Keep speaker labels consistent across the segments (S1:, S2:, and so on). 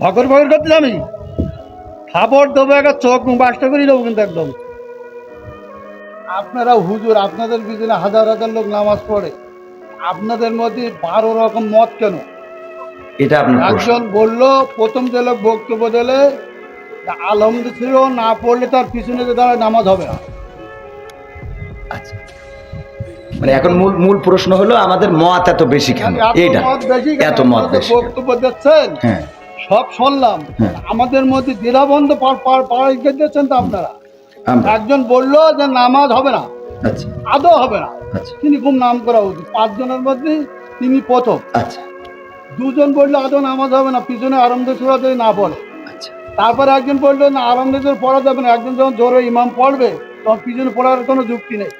S1: ভকর ভকর করতে আমি থাপড় দেবো একটা চোখ বাসটা করে দেবো কিন্তু একদম। আপনারা হুজুর আপনাদের পিছনে হাজার হাজার লোক নামাজ পড়ে। আপনাদের মধ্যে বারো রকম মত কেন?
S2: এটা
S1: একজন বলল প্রথম যে লোক বক্তব্য দিলে আলমদ ছিল না পড়লে তার পিছনে যে দাঁড়ায় নামাজ হবে না।
S2: আচ্ছা। মানে এখন মূল মূল প্রশ্ন হলো আমাদের মত এত বেশি কেন?
S1: এত
S2: এইটা।
S1: মত বেশি
S2: এত মত বেশি
S1: বক্তব্য দিচ্ছেন
S2: হ্যাঁ।
S1: সব শুনলাম।
S2: হ্যাঁ।
S1: আমাদের মধ্যে দ্বিধাবন্ধ পাড়াই দিচ্ছেন তো আপনারা। একজন বলল যে নামাজ হবে না
S2: আচ্ছা।
S1: আদৌ হবে না।
S2: আচ্ছা।
S1: তিনি খুব নাম করা উচিত। পাঁচজনের মধ্যে তিনি প্রথম।
S2: আচ্ছা।
S1: দুজন বলল আদৌ নামাজ হবে না? পিছনে আরম্ভ সুরা যদি না পড়ে। তারপরে একজন বলল না আরম্ভ পড়া যাবে না। একজন যখন জোরে ইমাম পড়বে তখন পিছনে পড়ার কোনো যুক্তি নেই।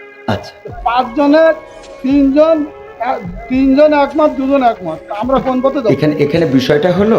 S1: পাঁচজনের তিনজন তিনজন একমত দুজন একমত। আমরা কোন পথে
S2: এখানে এখানে বিষয়টা হলো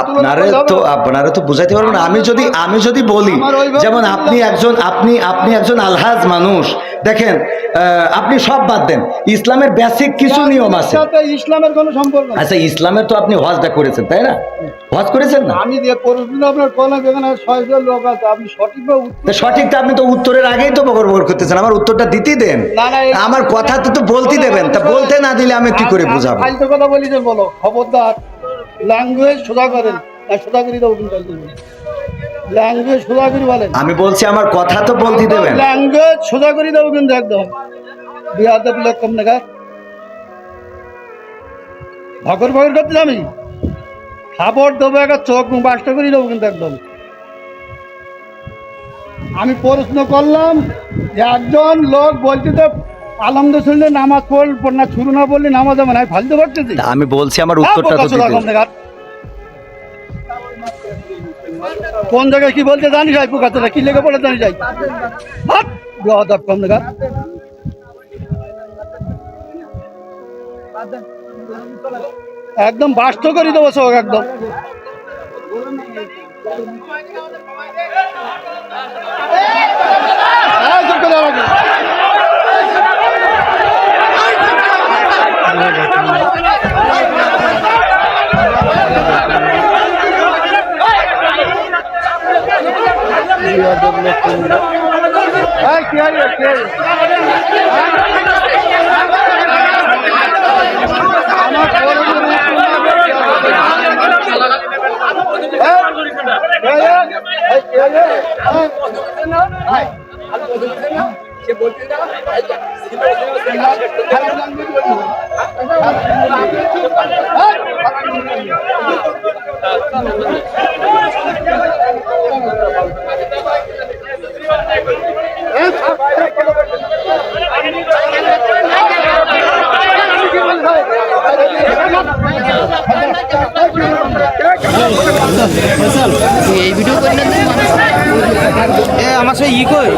S2: আপনারে তো
S1: যাবে?
S2: তো বুঝাইতে পারব আমি যদি আমি যদি বলি যেমন আপনি একজন আপনি আপনি একজন আলহাজ মানুষ। দেখেন আপনি সব বাদ দেন। ইসলামের বেসিক কিছু নিয়ম আছে।
S1: ইসলামের কোনো সম্পর্ক
S2: আচ্ছা ইসলামের তো আপনি হজটা করেছেন তাই না? হজ করেছেন না?
S1: আমি যে আপনার কলাম এখানে ছয়জন লোক আছে। আপনি সঠিকভাবে
S2: সঠিকটা আপনি তো উত্তরের আগেই তো বকর বকর করতেছেন। আমার উত্তরটা দিতেই দেন। আমার কথা তো তো বলতে দেবেন। তা বলতে না দিলে আমি কি করে বুঝাবো?
S1: কথা বলি। যে বলো খবরদার ল্যাঙ্গুয়েজ সোজা করেন। না সোজা করে দেবো কিন্তু ল্যাঙ্গুয়েজ সোজা করে বলেন।
S2: আমি বলছি আমার কথা তো বলতে দেবেন।
S1: ল্যাঙ্গুয়েজ সোজা করে দেবো কিন্তু একদম। বিহাতে কম দেখা করতে আমি খাবার দেবো একটা চোখ বাসটা করে দেবো কিন্তু একদম। আমি প্রশ্ন করলাম একজন লোক বলতে তো আলমদ শুনলে নামাজ পড় পড় না শুরু না বললে নামাজ হবে না ফালতু করতেছি
S2: আমি বলছি আমার উত্তরটা তো দিতে।
S1: কোন জায়গায় কি বলতে জানি যাই পোকাতে কি লেগে পড়ে জানি যাই হাত বেয়াদব কম দেখা। একদম বাস্ত করে দেবো সব একদম হ্যাঁ, চুপ করে রাখো। এই, কি হলো, কি হলো? আমার বড় বড় এই,
S3: ভিডিও এ আমার সাথে ই কই?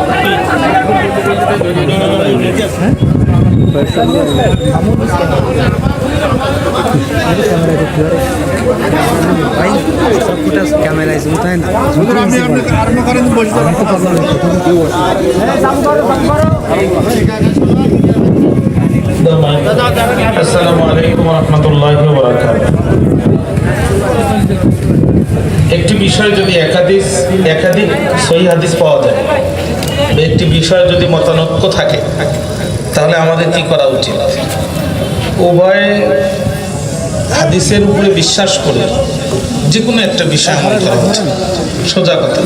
S3: ক্যামেরায় জুম তাই না
S4: আসসালামু আলাইকুম রহমতুল্লাহ একটি বিষয় যদি একাধিক একাধিক সহি হাদিস পাওয়া যায় একটি বিষয়ে যদি মতানৈক্য থাকে, তাহলে আমাদের কি করা উচিত? উভয় হাদিসের উপরে বিশ্বাস করে যে কোনো একটা বিষয় আমল করা উচিত। সোজা কথা।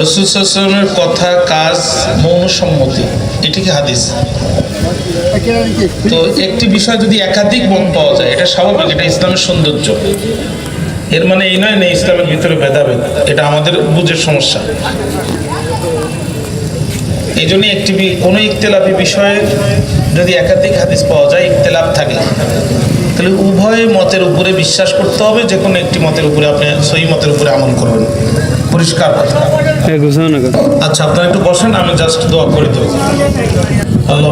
S4: রসুলের কথা, কাজ, মৌন সম্মতি, এটি কি হাদিস? তো একটি বিষয় যদি একাধিক মত পাওয়া যায়, এটা স্বাভাবিক, এটা ইসলামের সৌন্দর্য। এর মানে এই নয় না ইসলামের ভিতরে ভেদাভেদ এটা আমাদের বুঝের সমস্যা। এই জন্য একটি কোনো ইখতলাফি বিষয়ে যদি একাধিক হাদিস পাওয়া যায় ইখতলাফ থাকে তাহলে উভয় মতের উপরে বিশ্বাস করতে হবে যে কোনো একটি মতের উপরে আপনি সহি মতের উপরে আমল করবেন। পরিষ্কার কথা। আচ্ছা আপনারা একটু বসেন আমি জাস্ট দোয়া করে দেবো। আল্লাহ